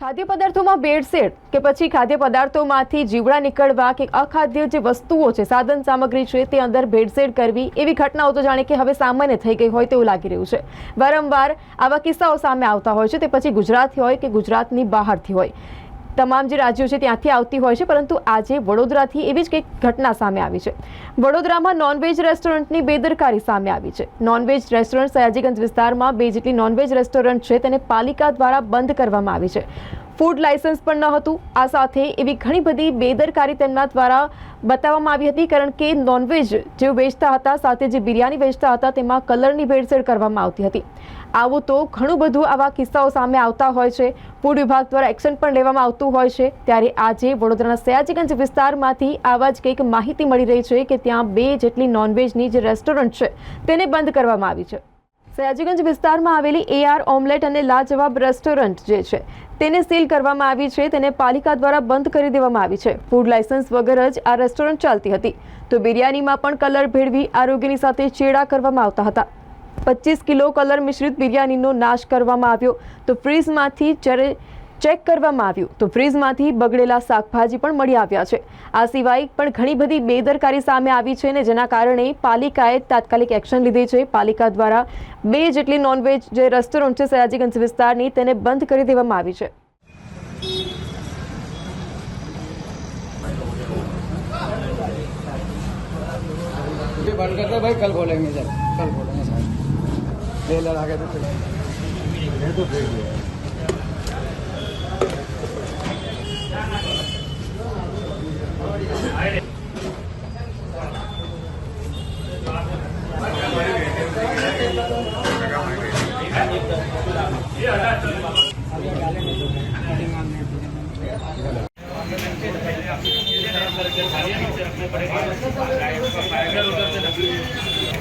ખાદ્ય પદાર્થોમાં ભેળસેળ કે પછી ખાદ્ય પદાર્થોમાંથી જીવડા નીકળવા કે અખાદ્ય જે વસ્તુઓ છે, સાધન સામગ્રી છે, તે અંદર ભેળસેળ કરવી, એવી ઘટનાઓ તો જાણે કે હવે સામાન્ય થઈ ગઈ હોય તેવું લાગી રહ્યું છે. વારંવાર આવા કિસ્સાઓ સામે આવતા હોય છે, તે પછી ગુજરાતથી હોય કે ગુજરાતની બહારથી હોય. તમામ જે રાજ્યો છે ત્યાંથી આવતી હોય છે, પરંતુ આજે વડોદરાથી એવી જ કંઈક ઘટના સામે આવી છે. વડોદરામાં નોનવેજ રેસ્ટોરન્ટની બેદરકારી સામે આવી છે. નોનવેજ રેસ્ટોરન્ટ સયાજીગંજ વિસ્તારમાં બે જેટલી નોનવેજ રેસ્ટોરન્ટ છે, તેને પાલિકા દ્વારા બંધ કરવામાં આવી છે. ફૂડ લાયસન્સ પણ ન હતું. આ સાથે એવી ઘણી બધી બેદરકારી તેમના દ્વારા બતાવવામાં આવી હતી, કારણ કે નોનવેજ જે વેચતા હતા, સાથે જે બિરયાની વેચતા હતા, તેમાં કલરની ભેળસેળ કરવામાં આવતી હતી. આવું તો ઘણું બધું આવા કિસ્સાઓ સામે આવતા હોય છે. ફૂડ વિભાગ દ્વારા એક્શન પણ લેવામાં આવતું હોય છે. ત્યારે આજે વડોદરાના સયાજીગંજ વિસ્તારમાંથી આવા જ કંઈક માહિતી મળી રહી છે કે ત્યાં બે જેટલી નોનવેજની જે રેસ્ટોરન્ટ છે, તેને બંધ કરવામાં આવી છે. સયાજીગંજ વિસ્તારમાં આવેલી એઆર ઓમલેટ અને લાજવાબ રેસ્ટોરન્ટ જે છે, તેને સીલ કરવામાં આવી છે. તેને પાલિકા દ્વારા બંધ કરી દેવામાં આવી છે. ફૂડ લાયસન્સ વગર જ આ રેસ્ટોરન્ટ ચાલતી હતી. તો બિરયાનીમાં પણ કલર ભેળવી આરોગ્યની સાથે ચેડા કરવામાં આવતા હતા. પચીસ કિલો કલર મિશ્રિત બિરયાનીનો નાશ કરવામાં આવ્યો. તો ફ્રીઝમાંથી જ્યારે ચેક કરવામાં આવ્યું તો ફ્રીઝમાંથી બગડેલા શાકભાજી પણ મળી આવ્યા છે આ સિવાય પણ ઘણી બધી બેદરકારી સામે આવી છે ને જેના કારણે પાલિકાએ તાત્કાલિક એક્શન લીધી છે પાલિકા દ્વારા બે જેટલી નોનવેજ જે રેસ્ટોરન્ટ છે સયાજીગંજ વિસ્તારની તેને બંધ કરી દેવામાં આવી છે ये बंद कर दो भाई कल खोलेंगे सर कल खोलेंगे सर पड़ेगा टाइगर उधर से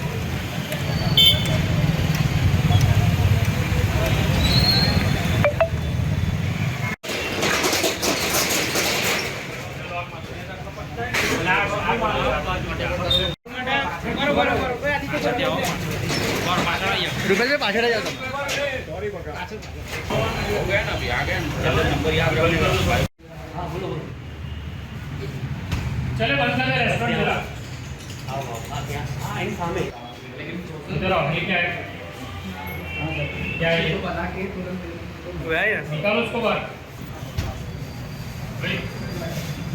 रुपये से पाछड़ जाओ चले बंद कर रेस्टोरेंट चला आओ आओ हाँ इन सामने लेकिन चलो ये क्या है क्या है इसको बना के तुरंत वही है निकालो उसको बाहर। भाई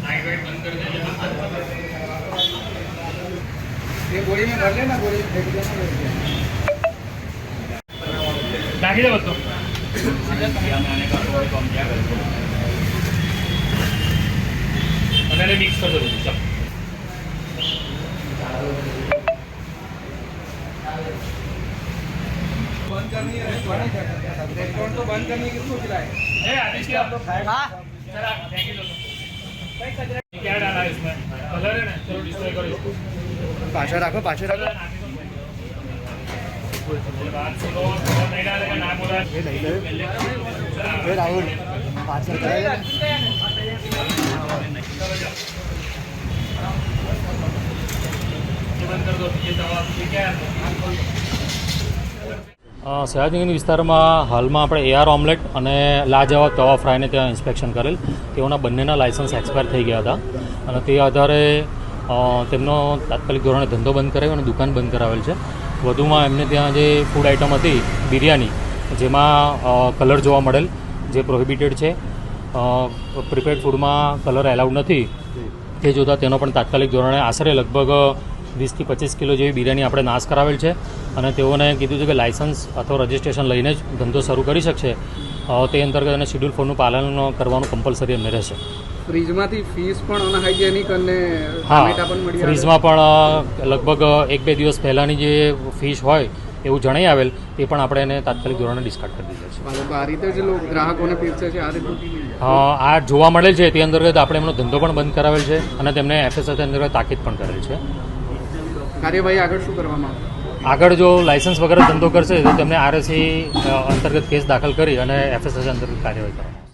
लाइट वाइट बंद कर दे। ये बोरी में भर लेना बोरी फेंक देना રાખી દે બધું અને મિક્સ કરી દઉં ચાલો रेस्टोरेंट तो बंद करने की सोच रहा है ए आदित्य आप लोग खाएगा जरा थैंक यू क्या डाला है इसमें कलर है ना चलो डिस्प्ले करो पाछा रखो पाछा रखो રાહુલ પાછળ સયાજનગર વિસ્તારમાં હાલમાં આપણે એઆર ઓમલેટ અને લાજવાબ તવા ફ્રાયને ત્યાં ઇન્સ્પેક્શન કરેલ. તેઓના બંનેના લાયસન્સ એક્સપાયર થઈ ગયા હતા. અને તે આધારે તેમનો તાત્કાલિક ધોરણે ધંધો બંધ કરાવ્યો અને દુકાન બંધ કરાવેલ છે. વધુમાં એમને ત્યાં જે ફૂડ આઇટમ હતી, બિરયાની, જેમાં કલર જોવા મળેલ, જે પ્રોહિબિટેડ છે. પ્રિપેર્ડ ફૂડમાં કલર એલાઉડ નથી. તે જોતાં તેનો પણ તાત્કાલિક ધોરણે આશરે લગભગ વીસથી પચીસ કિલો જેવી બિરયાની આપણે નાશ કરાવેલ છે. અને તેઓને કીધું છે કે લાયસન્સ અથવા રજિસ્ટ્રેશન લઈને જ ધંધો શરૂ કરી શકશે. તે અંતર્ગત અને શિડ્યુલ ફોરનું પાલન કરવાનું કમ્પલસરી એમને રહેશે. ફ્રીજમાંથી ફીસ પણ અનહાઇજેનિક અને પણ મળી ફ્રીજમાં પણ લગભગ એક બે દિવસ પહેલાંની જે ફીશ હોય એવું જણાઈ આવેલ તે પણ આપણે એને તાત્કાલિક ધોરણે ડિસ્કાર્ડ કરી દીધા છે. આ રીતે જે લોકો ગ્રાહકોને પીરસે છે આ રીતે આ જોવા મળેલ છે તે અંતર્ગત આપણે એમનો ધંધો પણ બંધ કરાવેલ છે અને તેમને એફએસએસ અંતર્ગત તાકીદ પણ કરેલ છે. કાર્યવાહી આગળ શું કરવામાં આવે આગળ જો લાયસન્સ વગર ધંધો કરશે તો તેમને આરએસી અંતર્ગત કેસ દાખલ કરી અને એફએસએસ અંતર્ગત કાર્યવાહી કરવામાં